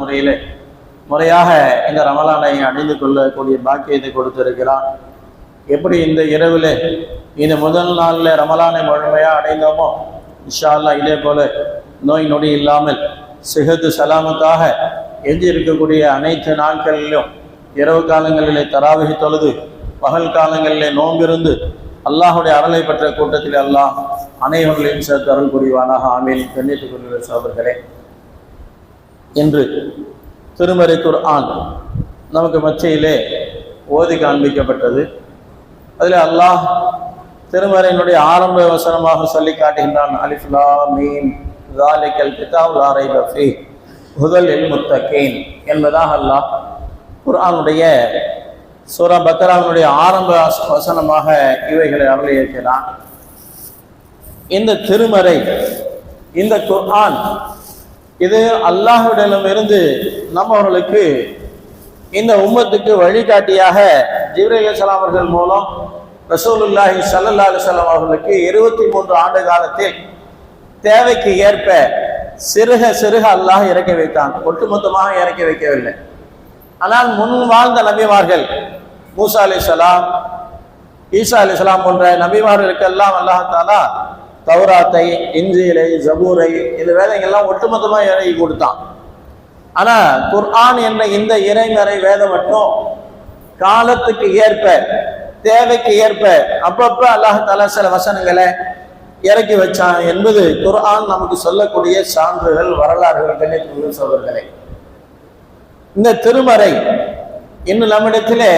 முறையில் முறையாக இந்த ரமலானை அணிந்து கொள்ளக்கூடிய பாக்கியத்தை கொடுத்திருக்கிறான் எப்படி இந்த இரவில் இந்த முதல் நாளில் ரமலானை முழுமையாக அடைந்தோமோ இன்ஷால்லா இதே போல நோய் நொடி இல்லாமல் சிகத்து சலாமத்தாக எஞ்சி இருக்கக்கூடிய அனைத்து நாட்களிலும் இரவு காலங்களிலே தராவகி தொழுது பகல் காலங்களிலே நோம்பிருந்து அல்லாஹுடைய அருளை பெற்ற கூட்டத்தில் அல்லாஹ் அனைவர்களையும் சேர்த்து அருள் புரிவானாக. ஆமீன். கண்ணியத்துக் கொள்கிற சோதர்களே என்று திருமறை குர்ஆன் நமக்கு மச்சையிலே ஓதி காண்பிக்கப்பட்டது. அதில் அல்லாஹ் திருமறையினுடைய ஆரம்ப வசனமாக சொல்லி காட்டுகின்றான் அலிஃப்லா மீன் ஜாலிக்கல் கிதாப் லாரை பஃபி முதல் எல் முத்தகேன் என்பதாக அல்லாஹ் குர்ஆனுடைய சூரா பத்ராவினுடைய ஆரம்ப வசனமாக இவைகளை அருளியிருக்கிறான். இந்த திருமறை இந்த குர்ஆன் இது அல்லாஹ்விடமிருந்து நம்மவர்களுக்கு இந்த உம்மத்துக்கு வழிகாட்டியாக ஜிப்ரேல் அலைஹிஸ்ஸலாம் அவர்கள் மூலம் ரசூலுல்லாஹி ஸல்லல்லாஹு அலைஹி அவர்களுக்கு இருபத்தி மூன்று ஆண்டு காலத்தில் தேவைக்கு ஏற்ப சிறுக சிறுக அல்லாஹ் இறக்கி வைத்தான். ஒட்டுமொத்தமாக இறக்கி வைக்கவில்லை. ஆனால் முன் வாழ்ந்த நபிமார்கள் மூசா அலைஹிஸ்ஸலாம் ஈசா அலைஹிஸ்ஸலாம் போன்ற நபிமார்களுக்கெல்லாம் அல்லாஹாலா தௌராத்தை இஞ்சியிலை ஜபூரை இந்த வேதங்கள்லாம் ஒட்டுமொத்தமாக இறங்கி கொடுத்தான். ஆனால் குர்ஆன் என்ற இந்த இறைமறை வேதம் மட்டும் காலத்துக்கு ஏற்ப தேவைக்கு ஏற்ப அப்பப்போ அல்லாஹ் சில வசனங்களை இறக்கி வச்சான் என்பது குர்ஆன் நமக்கு சொல்லக்கூடிய சான்றுகள் வரலாறுகள் கண்ணியத்துக்குரிய சோதர்களே இந்த திருமறை இன்னும் நம்மிடத்திலே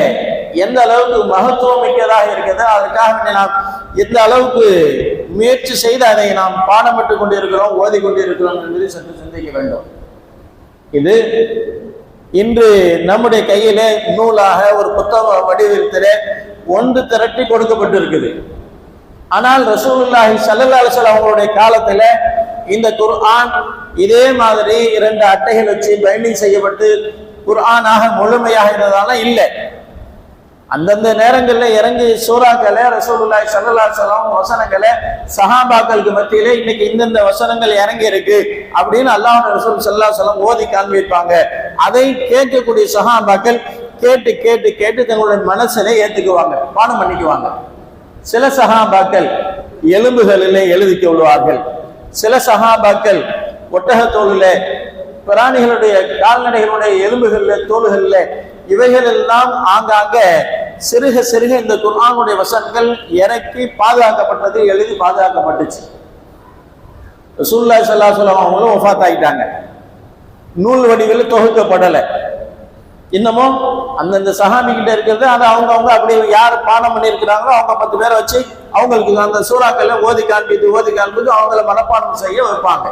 எந்த அளவுக்கு மகத்துவம் மிக்கதாக இருக்கிறதோ அதுக்காக வேண்டி நாம் எந்த அளவுக்கு முயற்சி செய்து அதை நாம் பாடப்பட்டு கொண்டிருக்கிறோம் ஓதி கொண்டிருக்கிறோம் என்பதை சற்று சிந்திக்க வேண்டும். இது இன்று நம்முடைய கையிலே நூலாக ஒரு புத்தக வடிவத்திலே ஒன்று திரட்டி கொடுக்கப்பட்டிருக்குது. ஆனால் ரசூலுல்லாஹி ஸல்லல்லாஹு அலைஹி அவங்களுடைய காலத்தில் இந்த குர்ஆன் இதே மாதிரி இரண்டு அட்டைகள் வச்சு பைண்டிங் செய்யப்பட்டு குர்ஆனாக முழுமையாக இருந்ததால இல்லை. அந்தந்த நேரங்களில் இறங்கி சூறாக்களை ரசூலுல்லாய் சல்லா சலாம் வசனங்களை சஹாபாக்களுக்கு மத்தியிலே இன்னைக்கு இந்தந்த வசனங்கள் இறங்கி இருக்கு அப்படின்னு அல்லாஹ் ரசூல் சல்லா சலம் ஓதி காண்பிப்பாங்க. அதை கேட்கக்கூடிய சஹாபாக்கள் கேட்டு கேட்டு கேட்டு தங்களுடைய மனசில ஏத்துக்குவாங்க பானம் பண்ணிக்குவாங்க. சில சஹாபாக்கள் எலும்புகளில் எழுதி கொள்வார்கள். சில சஹாபாக்கள் ஒட்டகத்தோளில் பிராணிகளுடைய கால்நடைகளுடைய எலும்புகளில் தோள்களில் இவைகள் எல்லாம் ஆங்காங்க சிறுக சிறுக இந்த குர்ஆனுடைய வசனங்கள் இறக்கி பாதுகாக்கப்பட்டது எழுதி பாதுகாக்கப்பட்டுச்சு. ரசூல்லா சல்லா சொல்லம் அவங்களும் ஒஃபாத் ஆகிட்டாங்க நூல் வடிவில் தொகுக்கப்படலை. இன்னமும் அந்தந்த சஹாபிகிட்ட இருக்கிறது அதை அவங்கவுங்க அப்படி யார் பாடம் பண்ணியிருக்கிறாங்களோ அவங்க பத்து பேரை வச்சு அவங்களுக்கு அந்த சூறாக்களை ஓதி காண்பித்து ஓதி காண்பித்து அவங்கள மனப்பாடம் செய்ய வைப்பாங்க.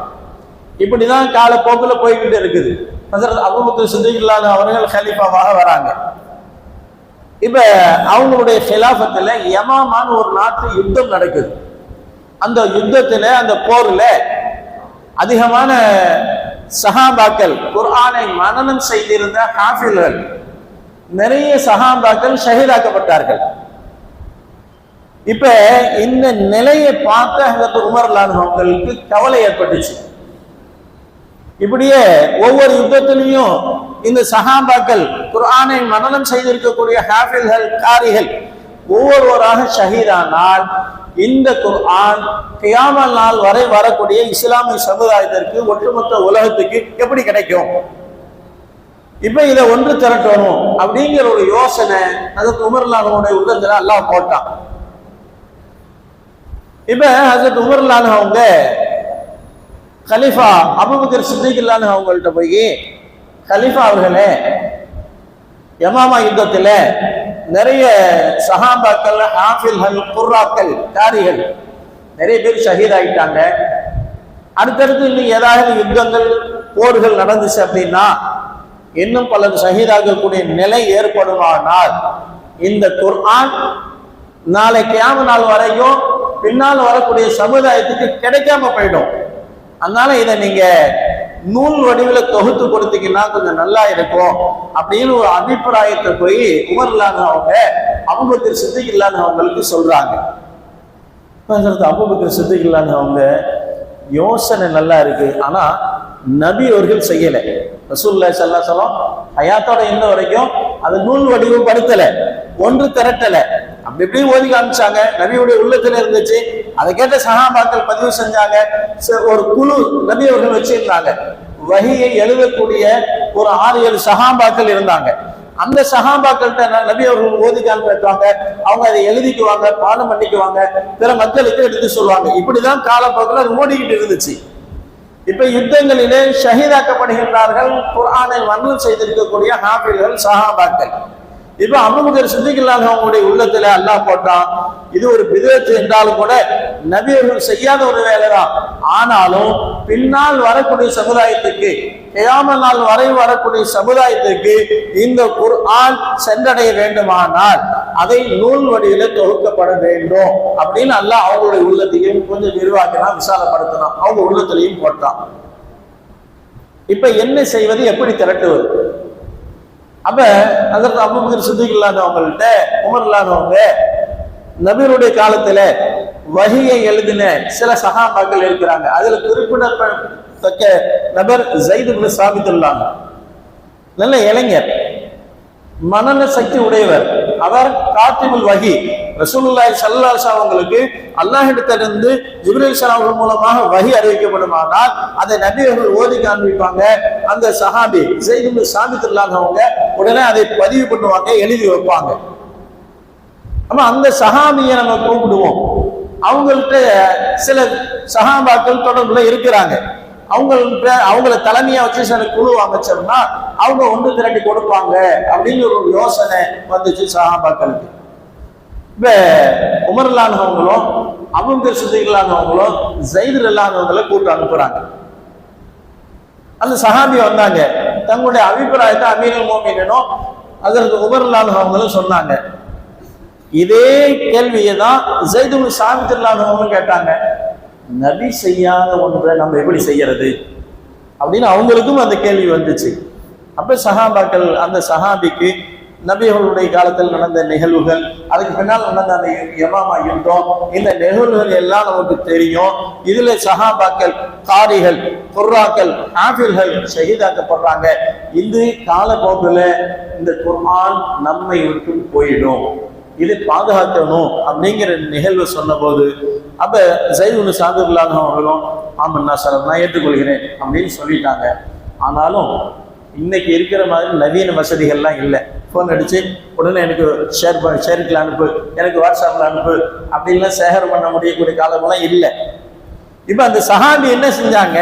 இப்படிதான் காலப்போக்கில் போய்கிட்டு இருக்குது. ஹசரத் அபுபக்கர் சித்திகில்லாத அவர்கள் ஹலீஃபாவாக வராங்க. இப்ப அவங்களுடைய ஹிலாஃபத்துல யமாமான்னு ஒரு நாட்டு யுத்தம் நடக்குது. அந்த யுத்தத்துல அந்த போர்ல அதிகமான சஹாபாக்கள் குர்ஆனை மனநம் செய்திருந்த காஃபில்கள் நிறைய சஹாபாக்கள் ஷஹீதாக்கப்பட்டார்கள். இப்ப இந்த நிலையை பார்த்த ஹசரத் உமர் அவங்களுக்கு கவலை ஏற்பட்டுச்சு. இப்படியே ஒவ்வொரு யுத்தத்திலையும் இந்த சஹாபாக்கள் குர்ஆனை மனநம் செய்திருக்கக்கூடிய ஹாஃபில்கள் காரிகள் ஒவ்வொருவராக ஷஹீதானால் இந்த குர்ஆன் கியாமல் நாள் வரை வரக்கூடிய இஸ்லாமிய சமுதாயத்திற்கு ஒட்டுமொத்த உலகத்துக்கு எப்படி கிடைக்கும்? இப்ப இதை ஒன்று திரட்டணும் அப்படிங்கிற ஒரு யோசனை அதற்கு உமர்லானுடைய உள்ளத்துல அல்லாஹ் போட்டான். இப்ப அதற்கு உமர்லான் அவங்க கலிஃபா அபுபக்கர் சித்திகில்லான்னு அவங்கள்ட்ட போய் கலிஃபா அவர்களே யமாமா யுத்தத்தில் நிறைய சஹாபாக்கள் ஹாஃபில்கள் குர்ராக்கள் காரிகள் நிறைய பேர் ஷஹீத் ஆகிட்டாங்க அடுத்தடுத்து இன்னும் ஏதாவது யுத்தங்கள் போர்கள் நடந்துச்சு அப்படின்னா இன்னும் பலர் ஷஹீதாகக்கூடிய நிலை ஏற்படுமானால் இந்த குர்ஆன் நாளை கியாம நாள் வரைக்கும் பின்னால் வரக்கூடிய சமுதாயத்துக்கு கிடைக்காம போயிடும். அதனால இதை நீங்க நூல் வடிவில் தொகுத்து கொடுத்தீங்கன்னா கொஞ்சம் நல்லா இருக்கும் அப்படின்னு ஒரு அபிப்பிராயத்தை போய் உமர்லான அவங்க அபுபக்கர் சித்திகில்லான்னு அவங்களுக்கு சொல்றாங்க. அபுபக்கர் சித்திகில்லான்னு அவங்க யோசனை நல்லா இருக்கு. ஆனா நபி அவர்கள் செய்யல. ரசூல்ல செல்லா சொல்லம் ஹயாத்தோட இன்ன வரைக்கும் அது நூல் வடிவம் படுத்தல ஒன்று திரட்டலை. அப்படி இப்படி ஓதி காமிச்சாங்க. நபியுடைய உள்ளத்துல இருந்துச்சு. அதை கேட்ட சகாபாக்கள் பதிவு செஞ்சாங்க. ச- ஒரு குழு நபி அவர்கள் வச்சிருந்தாங்க. வகையை எழுதக்கூடிய ஒரு ஆறு ஏழு சகாபாக்கள் இருந்தாங்க. அந்த சகாபாக்கள்கிட்ட நபி அவர்கள் ஓதி காண்பிப்பாங்க அவங்க அதை எழுதிக்குவாங்க பாடம் பண்ணிக்குவாங்க. பிற மக்களுக்கு எடுத்து சொல்லுவாங்க. இப்படிதான் காலப்போக்கில் அது ஓடிக்கிட்டு இருந்துச்சு. இப்ப யுத்தங்களிலே ஷஹீதாக்கப்படுகின்றார்கள். குரானை வர்ணம் செய்திருக்கக்கூடிய ஹாஃபில்கள் சஹாபாக்கள். இப்ப அபுபக்கர் சித்திகளாக அவங்களுடைய உள்ளத்துல அல்லாஹ் போட்டான். இது ஒரு விதத்து என்றாலும் கூட நபியர்கள் செய்யாத ஒரு வேலைதான். ஆனாலும் பின்னால் வரக்கூடிய சமுதாயத்துக்கு கியாம நாள் வரை வரக்கூடிய சமுதாயத்துக்கு இந்த குர்ஆன் சென்றடைய வேண்டுமானால் அதை நூல் வடிவில தொகுக்கப்பட வேண்டும் அப்படின்னு அல்லாஹ் அவங்களுடைய உள்ளத்தையும் கொஞ்சம் விரிவாக்கினா விசாலப்படுத்தினான். அவங்க உள்ளத்திலையும் போட்டான். இப்ப என்ன செய்வது எப்படி திரட்டுவது? அப்ப அதற்கு அபுபக்கர் சித்திக் இல்லாதவங்கள்ட்ட உமர் இல்லாதவங்க நபீருடைய காலத்துல வகியை எழுதின சில சகாபாக்கள் இருக்கிறாங்க. அதுல குறிப்பிடத்தக்க நபர் ஜெயிது சாபித்துள்ளாங்க நல்ல இளைஞர். மனன சக்தி உடையவர். அவர் காத்திபுல் வகி. ரசூலுல்லாஹி ஸல்லல்லாஹு அலைஹி அவங்களுக்கு அல்லாஹிடத்திலிருந்து ஜிப்ரீல் ஸலாம் மூலமாக வகி அறிவிக்கப்படுமானால் அதை நபி அவர்கள் ஓதி காண்பிப்பாங்க. அந்த சஹாபி ஸைத் இப்னு இல்லாதவங்க உடனே அதை பதிவு பண்ணுவாங்க எழுதி வைப்பாங்க. ஆமா அந்த சஹாபியை நம்ம கூப்பிடுவோம். அவங்கள்ட்ட சில சகாபாக்கள் தொடர்புல இருக்கிறாங்க. அவங்கள்ட்ட அவங்கள தலைமையா வச்சு சில குழு அமைச்சோம்னா அவங்க ஒன்று திரட்டி கொடுப்பாங்க அப்படின்னு ஒரு யோசனை வந்துச்சு சகாபாக்களுக்கு இப்ப உமர் இல்லாதவங்களும் அவங்க சுத்திகளானவங்களும் ஜெயிதர் இல்லாதவங்களை கூட்டு அனுப்புறாங்க. அந்த சஹாபி வந்தாங்க. தங்களுடைய அபிப்பிராயத்தை அமீரல் மோமினும் அதற்கு உமர் இல்லாதவங்களும் சொன்னாங்க. இதே கேள்வியை தான் ஜெய்துல் சாமித்தில்லாதவங்களும் கேட்டாங்க. நபி செய்யாத ஒன்றை நம்ம எப்படி செய்யறது? அப்படின்னு அவங்களுக்கும் அந்த கேள்வி வந்துச்சு. அப்ப சஹாபாக்கள் அந்த சஹாபிக்கு நபிகளுடைய காலத்தில் நடந்த நிகழ்வுகள் அதுக்கு பின்னால் நடந்த அந்த யமாமா யுத்தம் இந்த நிகழ்வுகள் எல்லாம் நமக்கு தெரியும். இதுல சஹாபாக்கள் காரிகள் குர்ராக்கள் ஆபில்கள் ஷஹீதாக்கப்படுறாங்க. இது காலப்போக்கில் இந்த குர்ஆன் நம்மை விட்டு போயிடும். இதை பாதுகாக்கணும் அப்படிங்கிற நிகழ்வு சொன்னபோது அப்ப சைதுன்னு சாதுல்லாஹ் அவர்களும் ஆமண்ணா சார் நான் ஏற்றுக்கொள்கிறேன் அப்படின்னு சொல்லிட்டாங்க. ஆனாலும் இன்னைக்கு இருக்கிற மாதிரி நவீன வசதிகள்லாம் இல்லை. ஃபோன் அடித்து உடனே எனக்கு ஷேர் பண்ண ஷேருக்கில் அனுப்பு எனக்கு வாட்ஸ்அப்பில் அனுப்பு அப்படின்லாம் சேகரம் பண்ண முடியக்கூடிய காலமெல்லாம் இல்லை. இப்போ அந்த சஹாபி என்ன செஞ்சாங்க?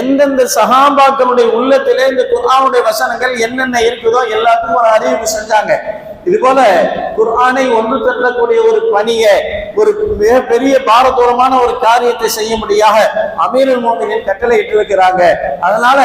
எந்தெந்த சஹாபாக்களுடைய உள்ளத்திலே இந்த குர்ஆனுடைய வசனங்கள் என்னென்ன இருக்குதோ எல்லாத்துக்கும் ஒரு அறிவிப்பு செஞ்சாங்க. இது போல குர்ஆனை ஒன்று திரட்டக்கூடிய ஒரு பணியை ஒரு மிகப்பெரிய பாரதூரமான ஒரு காரியத்தை செய்யும்படியாக அமீரல் மோமினின் கட்டளை இட்டிருக்கிறாங்க அதனால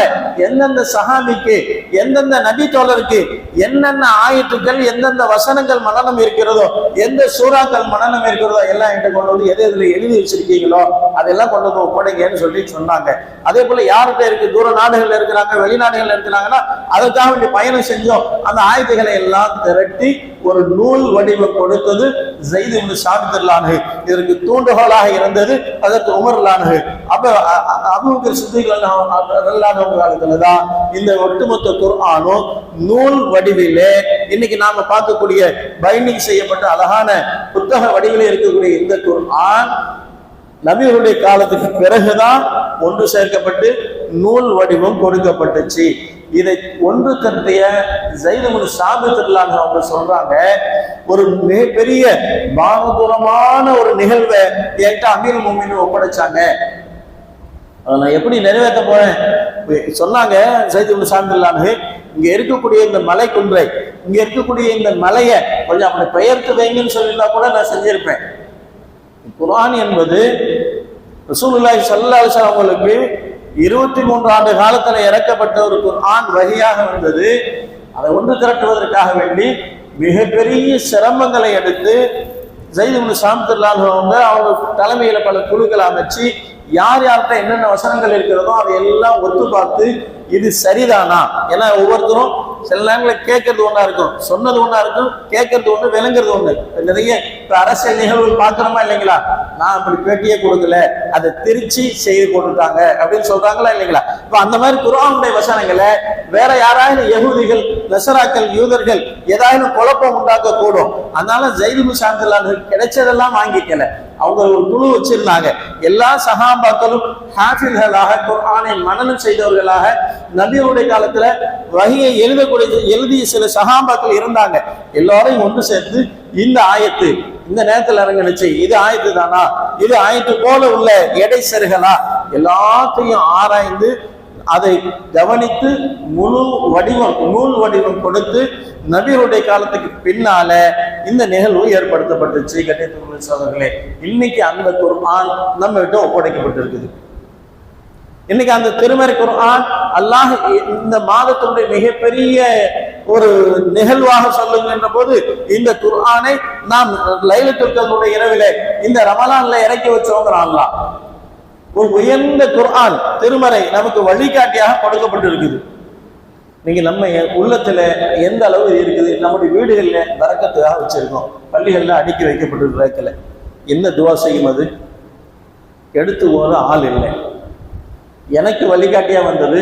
எந்தெந்த சஹாபிக்கு எந்தெந்த நபி தோழருக்கு என்னென்ன ஆயிற்றுக்கள் எந்தெந்த வசனங்கள் மனநம் இருக்கிறதோ எந்த சூறாக்கள் மனநம் இருக்கிறதோ எல்லாம் என்கிட்ட கொண்டு வந்து எது எதுல எழுதி வச்சிருக்கீங்களோ அதெல்லாம் கொண்டு வந்து ஒப்படைங்கன்னு சொல்லி சொன்னாங்க. அதே போல யார்கிட்ட இருக்கு தூர நாடுகள்ல இருக்கிறாங்க வெளிநாடுகள்ல இருக்கிறாங்கன்னா அதற்காக வேண்டிய பயணம் செஞ்சோம். அந்த ஆயுதங்களை எல்லாம் திரட்டி ஒரு நூல் வடிவம் கொடுத்தது ஜெயிது இப்னு சாபித்துல்லானு இதற்கு தூண்டுகோலாக இருந்தது அதற்கு உமர்லானு அப்ப அபுபக்கர் அ- அபூபக்கர் தான் இந்த ஒட்டுமொத்த குர்ஆனும் நூல் வடிவிலே இன்னைக்கு நாம பார்க்கக்கூடிய பைண்டிங் செய்யப்பட்ட அழகான புத்தக வடிவிலே இருக்கக்கூடிய இந்த குர்ஆன் நபிகளுடைய காலத்துக்கு பிறகுதான் ஒன்று சேர்க்கப்பட்டு நூல் வடிவம் கொடுக்கப்பட்டுச்சு. இதை ஒன்று திரட்டிய ஜெயிதமுன் சாபித்திரலாங்க அவங்க சொல்றாங்க ஒரு மிகப்பெரிய பாகதூரமான ஒரு நிகழ்வை என்கிட்ட அமீர் முமின் ஒப்படைச்சாங்க. அதை நான் எப்படி நிறைவேற்ற போறேன்? சொன்னாங்க சைதுல் சாமில்லானு இங்க இருக்கக்கூடிய இந்த மலை குன்றை இங்க இருக்கக்கூடிய இந்த மலையை கொஞ்சம் அவனை பெயர்த்து வைங்கன்னு சொல்லியிருந்தா கூட நான் செஞ்சிருப்பேன். குரான் என்பது ரசூலுல்லாஹி ஸல்லல்லாஹு அவங்களுக்கு இருபத்தி மூன்று ஆண்டு காலத்தில் இறக்கப்பட்ட ஒரு குர்ஆன் வகையாக வந்தது. அதை ஒன்று திரட்டுவதற்காக வேண்டி மிகப்பெரிய சிரமங்களை எடுத்து ஜெயிது சாமத்துல்லாஹ் அவங்க அவங்க தலைமையில் பல குழுக்களை அமைச்சு யார் யார்கிட்ட என்னென்ன வசனங்கள் இருக்கிறதோ அதை எல்லாம் ஒத்து பார்த்து இது சரிதானா? ஏன்னா ஒவ்வொருத்தரும் சில நேரங்களில் கேட்கறது ஒன்றா இருக்கும். சொன்னது ஒன்றா இருக்கும் கேட்கறது ஒன்று விளங்குறது ஒன்று நிறைய இப்போ அரசியல் நிகழ்வுகள் பார்க்குறோமா இல்லைங்களா? நான் அப்படி பேட்டியே கொடுக்கல அதை திருச்சி செய்து கொண்டுட்டாங்க அப்படின்னு சொல்கிறாங்களா இல்லைங்களா? இப்போ அந்த மாதிரி குரானுடைய வசனங்களை வேற யாராவது யகுதிகள் நெசராக்கள் யூதர்கள் ஏதாவது குழப்பம் உண்டாக்க கூடும் அதனால ஜெயிது முசாந்திலான்கள் கிடைச்சதெல்லாம் வாங்கிக்கல. அவங்க ஒரு குழு வச்சிருந்தாங்க. எல்லா சகாபாக்களும் ஹாஃபில்களாக குர்ஆனை மனனம் செய்தவர்களாக நபியுடைய காலத்துல வகையை எழுதக்கூடிய எழுதிய சில சகாபாக்கள் இருந்தாங்க. எல்லாரையும் ஒன்று சேர்த்து இந்த ஆயத்து இந்த நேரத்தில் இறங்கினுச்சு இது ஆயத்து தானா இது ஆயத்து போல உள்ள எடை செருகலா? எல்லாத்தையும் ஆராய்ந்து அதை கவனித்து முழு வடிவம் நூல் வடிவம் கொடுத்து நபியுடைய காலத்துக்கு பின்னால இந்த நிகழ்வு ஏற்படுத்தப்பட்டுச்சு. கண்ணியத்துக்குரிய சோதர்களே இன்னைக்கு அந்த குர்ஆன் நம்ம கிட்ட ஒப்படைக்கப்பட்டிருக்குது. இன்னைக்கு அந்த திருமறை குர்ஆன் அல்லாஹ் இந்த மாதத்தினுடைய மிகப்பெரிய ஒரு நிகழ்வாக சொல்லுகின்ற போது இந்த குர்ஆனை நாம் லைலத்துக்களுடைய இரவிலே இந்த ரமலான்ல இறக்கி வச்சோங்கிறான் அல்லாஹ். ஒரு உயர்ந்த குர்ஆன் திருமறை நமக்கு வழிகாட்டியாக கொடுக்கப்பட்டிருக்குது. நீங்க நம்ம உள்ளத்துல எந்த அளவு இருக்குது நம்முடைய வீடுகள்ல வரக்கத்துக்காக வச்சிருக்கோம். பள்ளிகள்ல அடுக்கி வைக்கப்பட்டிருக்கல என்ன துவா செய்யும் அது? எடுத்து போற ஆள் இல்லை. எனக்கு வழிகாட்டியா வந்தது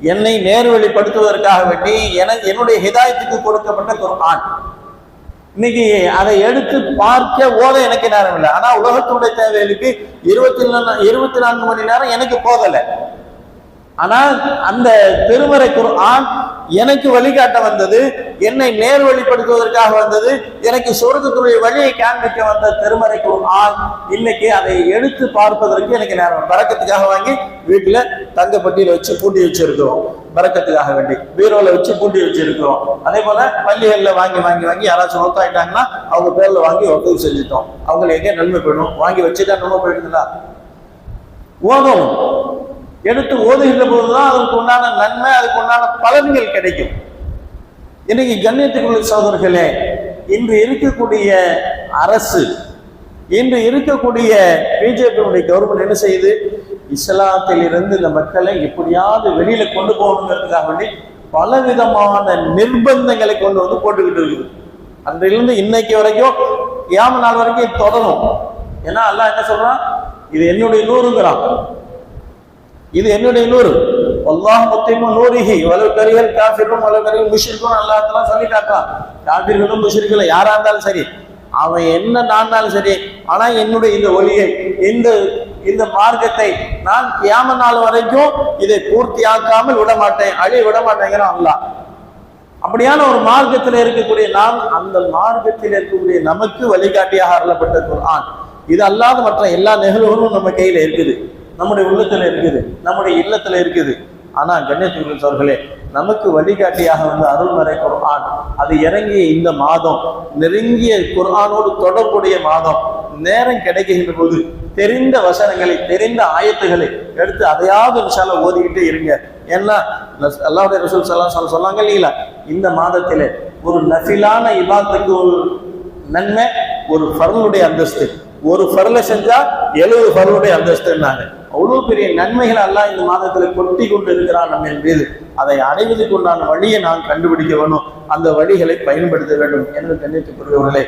என்னை நேர்வழிப்படுத்துவதற்காக வேண்டி என என்னுடைய ஹிதாயத்துக்கு கொடுக்கப்பட்ட குர்ஆன். இன்னைக்கு அதை எடுத்து பார்க்க ஓத எனக்கு நேரம் இல்லை. ஆனா உலகத்துடைய தேவைகளுக்கு இருபத்தி இருபத்தி நான்கு மணி நேரம் எனக்கு போதலை ஆனா அந்த திருமறை குர்ஆன் எனக்கு வழிகாட்ட வந்தது என்னை நேர் வழிப்படுத்துவதற்காக வந்தது எனக்கு சொர்க்கத்துடைய வழியை காண்பிக்க வந்த திருமறை குர்ஆன் இன்னைக்கு அதை எடுத்து பார்ப்பதற்கு எனக்கு நேரம். பறக்கத்துக்காக வாங்கி வீட்டுல தங்கப்பட்டியில வச்சு பூட்டி வச்சிருக்கிறோம். பறக்கத்துக்காக வேண்டி. பீரோல வச்சு பூண்டி வச்சிருக்கிறோம். அதே போல பள்ளிகள்ல வாங்கி வாங்கி வாங்கி யாராச்சும் ஒத்தாயிட்டாங்கன்னா அவங்க பேர்ல வாங்கி ஒத்துவு செஞ்சுட்டோம். அவங்களை எங்கே நன்மை போயிடும் வாங்கி வச்சுட்டா நன்மை போயிடுதுங்களா ஓதும். எடுத்து ஓதுகின்ற போதுதான் அதுக்கு உண்டான நன்மை அதுக்கு உண்டான பலன்கள் கிடைக்கும். இன்னைக்கு கண்ணியத்துக்குள்ள சகோதரர்களே இன்று இருக்கக்கூடிய அரசு இன்று இருக்கக்கூடிய பிஜேபியுடைய கவர்மெண்ட் என்ன செய்யுது? இஸ்லாத்தில் இருந்து இந்த மக்களை எப்படியாவது வெளியில கொண்டு போகணுங்கிறதுக்காக வேண்டி பலவிதமான நிர்பந்தங்களை கொண்டு வந்து போட்டுக்கிட்டு இருக்குது. அன்றிலிருந்து இன்னைக்கு வரைக்கும் ஏம நாள் வரைக்கும் தொடரும். ஏன்னா அல்லாஹ் என்ன சொல்றான்? இது என்னுடைய நூறுங்கிறான். இது என்னுடைய நூறு. அல்லாஹ் முத்திமு நூறிஹி. வலு கரியல் காஃபிரும் வலு கரியல் முஷிருக்கும் அல்லாஹ் சொல்லிட்டாக்கா காஃபிர்களும் முஷிர்களும் யாரா இருந்தாலும் சரி அவன் என்ன நான்னாலும் சரி ஆனா என்னுடைய இந்த ஒளியை இந்த இந்த மார்க்கத்தை நான் கியாம நாள் வரைக்கும் இதை பூர்த்தி ஆக்காமல் விட மாட்டேன் அழி விட மாட்டேங்கிறான் அல்லாஹ். அப்படியான ஒரு மார்க்கத்தில் இருக்கக்கூடிய நாம் அந்த மார்க்கத்தில் இருக்கக்கூடிய நமக்கு வழிகாட்டியாக அருளப்பட்ட குரான் இது அல்லாத மற்ற எல்லா நிகழ்வுகளும் நம்ம கையில இருக்குது. நம்முடைய உள்ளத்துல இருக்குது நம்முடைய இல்லத்துல இருக்குது. ஆனால் கண்ணியத்துக்குரிய சோர்களே நமக்கு வழிகாட்டியாக வந்து அருள்மறை குர்ஆன். அது இறங்கிய இந்த மாதம் நெருங்கிய குர்ஆனோடு தொடர்புடைய மாதம் நேரம் கிடைக்கின்ற போது தெரிந்த வசனங்களை தெரிந்த ஆயத்துகளை எடுத்து அதையாவது விஷால ஓதிக்கிட்டே இருங்க. ஏன்னா அல்லாவுடைய ரசூல் சல்லா சொல்லாங்க இல்லைங்களா? இந்த மாதத்தில் ஒரு நஃபிலான இபாத்துக்கு ஒரு நன்மை ஒரு ஃபர்லுடைய அந்தஸ்து. ஒரு ஃபர்ல செஞ்சா எழுபது ஃபர்லுடைய அந்தஸ்துன்னாங்க. அவ்வளவு பெரிய நன்மைகள் எல்லாம் இந்த மாதத்துல கொட்டி கொண்டு இருக்கிறான் நம்ம மீது. அதை அடைவதற்கு உண்டான வழியை நான் கண்டுபிடிக்க வேணும். அந்த வழிகளை பயன்படுத்த வேண்டும். என்று கண்ணியத்துக்குரியவர்களே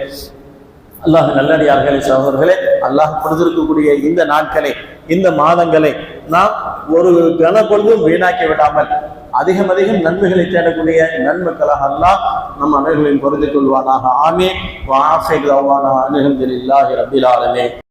அல்லாஹ் நல்லடியார்களே சகோதரர்களே அல்லாஹ் கொடுத்திருக்கக்கூடிய இந்த நாட்களை இந்த மாதங்களை நாம் ஒரு கன பொழுதும் வீணாக்கி விடாமல் அதிகம் அதிகம் நன்மைகளை தேடக்கூடிய நன்மக்களாக அல்லாஹ் நம் அனைவர்களையும் பொருந்திக் கொள்வானாக. ஆமே வாசை அனுகந்தில்லாஹி ரபில் ஆலமே